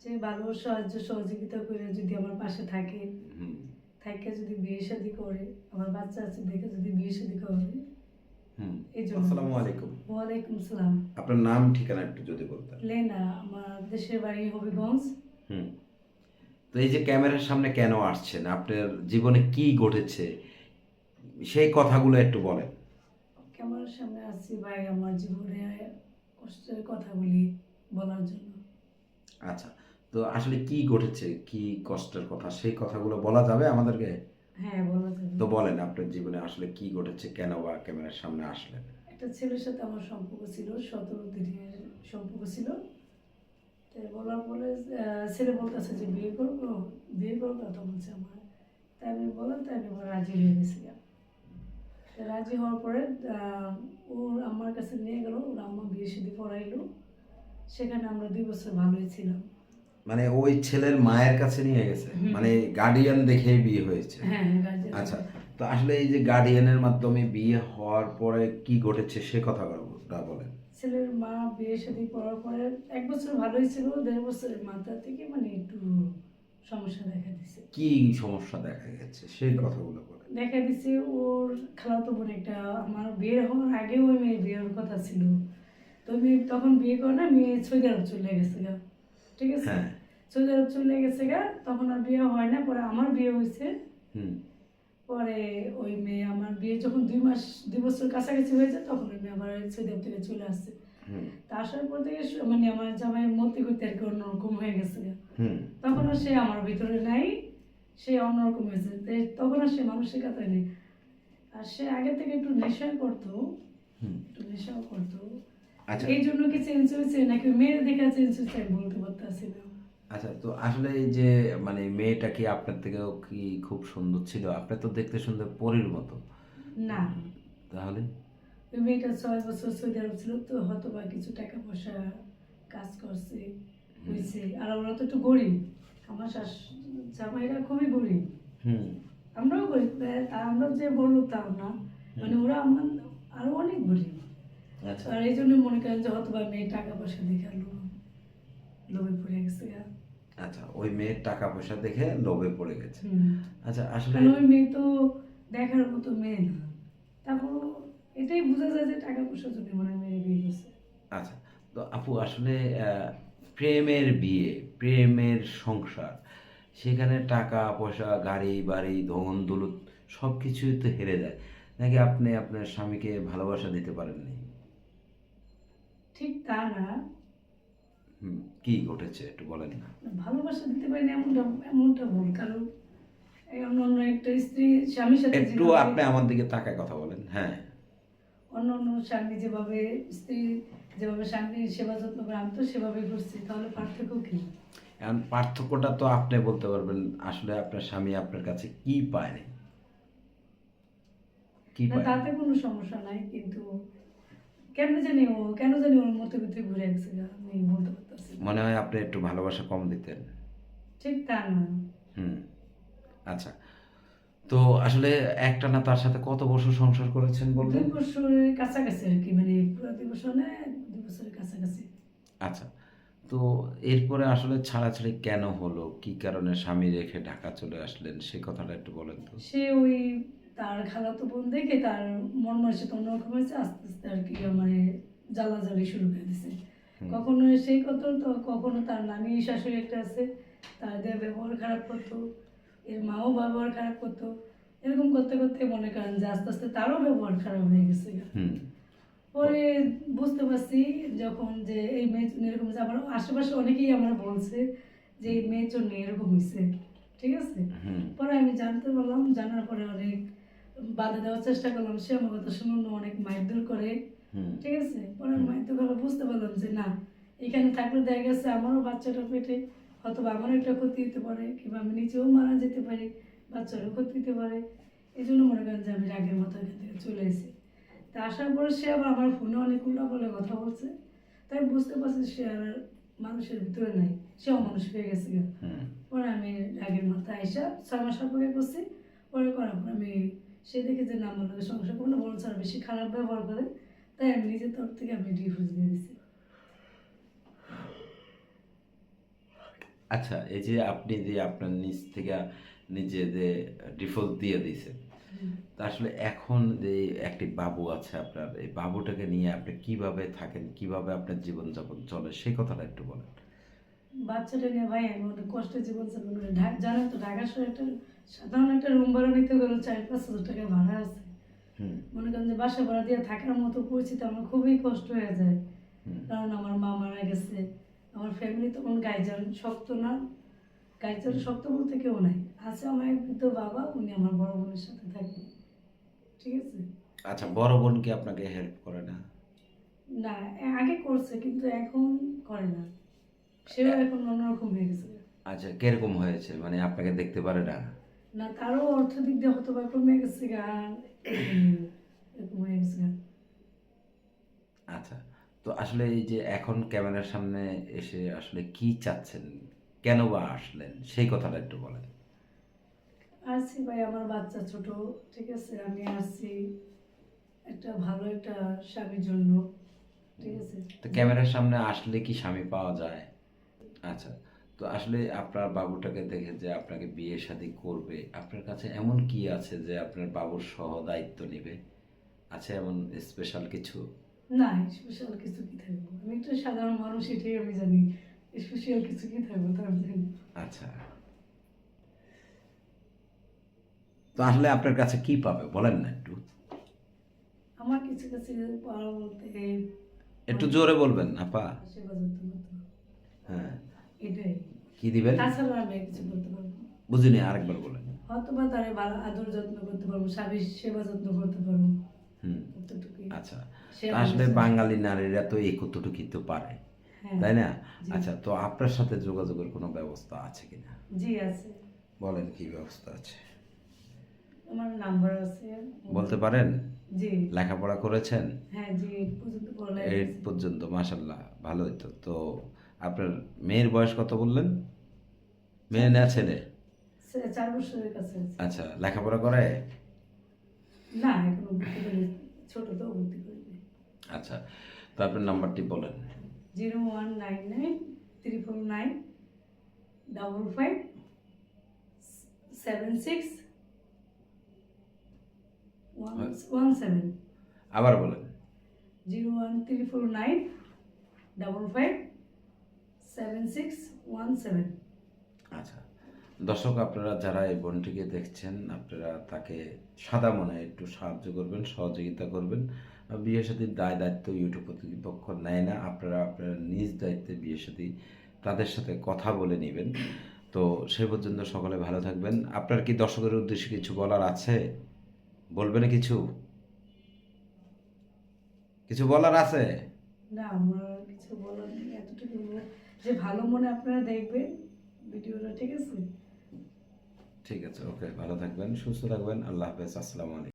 যে ভালো সাহায্য সহযোগিতা করে যদি আমার পাশে থাকে থাকে যদি বিয়ে শাদি করে আমার বাচ্চা আছে দেখে যদি বিয়ে শাদি করে হুম। এই জন্য। আসসালামু আলাইকুম। ওয়ালাইকুম সালাম। আপনার নাম ঠিকানা একটু যদি বলতেন। লেনা আমার দেশের বাড়ি হবিগঞ্জ। হুম। তো এই যে ক্যামেরার সামনে কেন আসছেন? আপনার জীবনে কি ঘটেছে? সেই কথাগুলো একটু বলেন। ক্যামেরার সামনে আসছি ভাই আমার জীবনে কষ্টের কথাগুলি বলার জন্য। আচ্ছা। তো আসলে কি ঘটেছে? কি কষ্টের কথা? সেই কথাগুলো বলা যাবে আমাদেরকে? হ্যাঁ বলা যাবে। তো বলেন আপনার জীবনে আসলে কি ঘটেছে? কেন বা ক্যামেরার সামনে আসলেন? একটা ছেলের সাথে আমার সম্পর্ক ছিল সতেরো দিনের সম্পর্ক ছিল। তো বলার পরে ছেলে বলতেছে যে বিয়ে করব? বিয়ে করব কথা বলছে আমার। তাই আমি বললাম তাই আমি রাজি হয়ে গেছিলাম। রাজি হওয়ার পরে ওর আমার কাছে নিয়ে গেল ওর আম্মা বিয়ে শাদি পড়াইলো সেখানে আমরা দুই বছর ভালোই ছিলাম। মানে ওই ছেলের মায়ের কাছে নিয়ে গেছে। মানে গার্ডিয়ান দেখে বিয়ে হয়েছে। হ্যাঁ আচ্ছা তো আসলে এই যে গার্ডিয়ানের মাধ্যমে বিয়ে হওয়ার পরে কি ঘটেছে সে কথাটা বলেন। ছেলের মা বিয়ে শাদি করার পরে এক বছর ভালোই ছিল দেড় বছরের মাথা থেকে মানে একটু সমস্যা দেখা দিছে। কি সমস্যা দেখা গেছে? সেই কথাগুলো বলে দেখা দিছে ওর খালাতো বোন একটা আমার বিয়ে হওয়ার আগে ওই মেয়ের বিয়ের কথা ছিল। তো মেয়ে তখন বিয়ে করে না মেয়ে সৌদি আরব চলে গেছে ঠিক আছে? হ্যাঁ। সৌদি আরব চলে গেছে গা তখন আর বিয়ে হয় না পরে আমার বিয়ে হয়েছে। পরে ওই মেয়ে আমার বিয়ে যখন দুই মাস দুই বছর কাছাকাছি হয়েছে তখন ওই মেয়ে আবার সৌদি আরব থেকে চলে আসছে। তা আসার পর থেকে মানে আমার জামাই মতি করতে আর কি অন্যরকম হয়ে গেছে সে আমার ভিতরে নাই সে অন্যরকম হয়েছে। তো তখন আর সে মানুষের কাছে নেই। আর সে আগে থেকে একটু নেশা করতো একটু নেশাও করতো। আচ্ছা। এই জন্য কি চেঞ্জ হয়েছে? নাকি মেয়ের দেখা চেঞ্জ হয়েছে বলতে পারতেছি না। আচ্ছা তো আসলে এই যে মানে মেয়েটা কি আপনার থেকেও কি খুব সুন্দর ছিল? আপনি তো দেখতে সুন্দর পরীর মতো। না। তাহলে? মেয়েটা ছয় বছর সৌদি আরব ছিল তো হয়তো বা কিছু টাকা পয়সা কাজ করছে হয়েছে আর ওরা তো একটু গরিব। আমার শাশ জামাইরা খুবই গরিব। হুম। আমরাও গরিব তা আমরা যে বলল তাও না। মানে ওরা আমার আরও অনেক গরিব। আচ্ছা। আর এই জন্য মনে করেন যে হয়তো বা মেয়ে টাকা পয়সা দেখে লোভ লোভে পড়ে গেছে। আচ্ছা ওই মেয়ের টাকা পয়সা দেখে লোভে পড়ে গেছে। আচ্ছা আসলে ওই মেয়ে তো দেখার মতো মেয়ে না। তারপর এটাই বোঝা যায় যে টাকা পয়সার জন্য মনে মেয়ে বিয়ে করছে। আচ্ছা তো আপু আসলে প্রেমের বিয়ে প্রেমের সংসার সেখানে টাকা পয়সা গাড়ি বাড়ি ধন দৌলত সব কিছুই তো হেরে যায়। নাকি আপনি আপনার স্বামীকে ভালোবাসা দিতে পারেননি? ঠিক তা না। হুম কি ঘটেছে একটু বলেন না। ভালোবাসা দিতে পারি না এমনটা এমনটা ভুল কারণ অন্য অন্য একটা স্ত্রী স্বামীর সাথে একটু আপনি আমার দিকে তাকায় কথা বলেন হ্যাঁ। অন্য অন্য স্বামী যেভাবে স্ত্রী যেভাবে স্বামীর সেবা যত্ন করে আমি তো সেভাবে করছি তাহলে পার্থক্য কি? এখন পার্থক্যটা তো আপনি বলতে পারবেন আসলে আপনার স্বামী আপনার কাছে কি পায়নি কি পায় তাতে কোনো সমস্যা নাই কিন্তু কেন জানি ও কেন জানি ওর মতো ভিতরে ঘুরে গেছে আমি বলতে পারতেছি মনে হয় আপনি একটু ভালোবাসা কম দিতেন। ঠিক তা না হুম আচ্ছা। তো আসলে একটা না তার সাথে কত বছর সংসার করেছেন বললেন? দুই বছরের কাছাকাছি আর কি মানে পুরো দুই বছর না দুই বছরের কাছাকাছি। আচ্ছা তো এরপরে আসলে ছাড়াছাড়ি কেন হলো? কি কারণে স্বামী রেখে ঢাকা চলে আসলেন? সে কথাটা একটু বলেন তো। সে ওই তার খালাতো বোন দেখে তার মন মানসিক অন্যরকম হয়েছে আস্তে আস্তে আর কি মানে জ্বালাজালি শুরু করে দিছে। কখনো সেই কত তো কখনো তার নানি শাশুড়ি একটা আছে তার তাদের ব্যবহার খারাপ করতো এর মাও ব্যবহার খারাপ করতো এরকম করতে করতে মনে করেন যে আস্তে আস্তে তারও ব্যবহার খারাপ হয়ে গেছে। পরে বুঝতে পারছি যখন যে এই মেয়ের জন্য এরকম হয়েছে আমার আশেপাশে অনেকেই আমার বলছে যে এই মেয়ের জন্য এরকম হয়েছে ঠিক আছে? পরে আমি জানতে পারলাম জানার পরে অনেক বাধা দেওয়ার চেষ্টা করলাম। সে আমার কথা শুনুন অনেক মারধর করে। ঠিক আছে? পরে মারধর করে বুঝতে পারলাম যে না এখানে থাকলে দেখা গেছে আমারও বাচ্চাটা পেটে অথবা আমারও একটা ক্ষতি হতে পারে কিংবা আমি নিজেও মারা যেতে পারি বাচ্চারও ক্ষতি হতে পারে। এই জন্য মনে করেন যে আমি রাগের মতো এখান থেকে চলে এসেছি। তা আসার পরে সে আবার আমার ফোনে অনেক বলে কথা বলছে। তাই বুঝতে পারছি সে আর মানুষের ভিতরে নাই সেও মানুষ হয়ে গেছে পরে আমি রাগের মাথায় আইসা ছয় মাস অপেক্ষা করছি। পরে করার পর আমি সে দেখে যে না আমার লোকের সংসার কোনো বড় ছাড়া বেশি খারাপ ব্যবহার করে। তাই আমি নিজের তরফ থেকে আমি ডিভোর্স দিয়ে দিছি। আচ্ছা এই যে আপনি যে আপনার নিজ থেকে নিজে যে ডিফল্ট দিয়ে দিয়েছেন তা আসলে এখন যে একটি বাবু আছে আপনার এই বাবুটাকে নিয়ে আপনি কীভাবে থাকেন কীভাবে আপনার জীবনযাপন চলে সেই কথাটা একটু বলেন। বাচ্চাটা নিয়ে ভাই অনেক কষ্টে জীবন যাপন করি। জানেন তো ঢাকা শহরে একটা সাধারণ একটা রুম ভাড়া নিতে গেলে চার পাঁচ হাজার টাকা ভাড়া আছে। মনে করেন যে বাসা ভাড়া দিয়ে থাকার মতো পরিস্থিতি আমার খুবই কষ্ট হয়ে যায়। কারণ আমার মা মারা গেছে। আমার ফ্যামিলি তখন গাইজান শক্ত না। গাইজান শক্ত বলতে কেউ নাই। আছে আমার এক বৃদ্ধ বাবা উনি আমার বড় বোনের সাথে থাকে ঠিক আছে? আচ্ছা বড় বোন কি আপনাকে হেল্প করে না? না আগে করছে কিন্তু এখন করে না। সেও এখন অন্যরকম হয়ে গেছে। আচ্ছা কীরকম হয়েছে? মানে আপনাকে দেখতে পারে না? না তারও অর্থ দিক দিয়ে হয়তো বা কমে গেছে গা। এরকম হয়ে গেছে গা। আচ্ছা তো আসলে এই যে এখন ক্যামেরার সামনে এসে আসলে কি চাচ্ছেন? কেন বা আসলেন? সেই কথাটা একটু বলেন। আসছি ভাই আমার বাচ্চা ছোট ঠিক আছে? আমি আসছি একটা ভালো একটা স্বামীর জন্য ঠিক আছে? তো ক্যামেরার সামনে আসলে কি স্বামী পাওয়া যায়? আচ্ছা তো আসলে আপনার বাবুটাকে দেখে যে আপনাকে বিয়ে শাদী করবে। আপনার কাছে এমন কি আছে যে আপনার বাবুর সহ দায়িত্ব নেবে? আছে এমন স্পেশাল কিছু? না স্পেশাল কিছু কি থাকব? আমি একটা সাধারণ মানুষ এটাই আমি জানি। স্পেশাল কিছু কি থাকব তা আমি জানি আচ্ছা। তো আসলে আপনার কাছে কি পাবে? বলেন না একটু। আমার কিছু কাছে পাওয়া বলতে একটু জোরে বলবেন আপা সেবা যত্ন হ্যাঁ। এটাই। কি দিবেন? তাছাড়া আমি কিছু করতে পারব বুঝিনি আরেকবার বলেন। হয়তো বা তারা ভালো আদর যত্ন করতে পারব স্বামীর সেবা যত্ন করতে পারব। আচ্ছা। আসলে বাঙালি নারীরা তো এই কতটুকু তো পারে হ্যাঁ। তাই না? আচ্ছা তো আপনার সাথে যোগাযোগের কোনো ব্যবস্থা আছে কিনা? জি আছে। বলেন কি ব্যবস্থা আছে। আমার নাম্বার আছে। বলতে পারেন? জি। লেখাপড়া করেছেন? হ্যাঁ জি এই পর্যন্ত পড়ালেখা। পর্যন্ত মাসাল্লাহ ভালোই তো। তো আপনার মেয়ের বয়স কত বললেন? মেয়ে না ছেলে? সে চার বছরের কাছে আচ্ছা লেখাপড়া করে? না ছোট তো আচ্ছা তো আপনার নাম্বারটি বলেন। Zero one nine nine triple nine double five seven six one one seven. আবার বলেন। Zero one triple nine double five seven six one seven আচ্ছা। দর্শক আপনারা যারা এই বোনটিকে দেখছেন আপনারা তাকে সাদা মনে একটু সাহায্য করবেন সহযোগিতা করবেন। বিয়ে সাথীর দায় দায়িত্ব ইউটিউব কর্তৃপক্ষ নেয় না। আপনারা আপনারা নিজ দায়িত্বে বিয়ে সাথী তাদের সাথে কথা বলে নেবেন। তো সে পর্যন্ত সকলে ভালো থাকবেন। আপনার কি দর্শকের উদ্দেশ্যে কিছু বলার আছে? বলবেন কিছু? কিছু বলার আছে? না আমার কিছু বলার নেই। এতটুকু যে ভালো মনে আপনারা দেখবেন, ভিডিওটা, ঠিক আছে? ঠিক আছে ওকে ভালো থাকবেন, সুস্থ থাকবেন, আল্লাহ হাফেজ, আসসালামু আলাইকুম।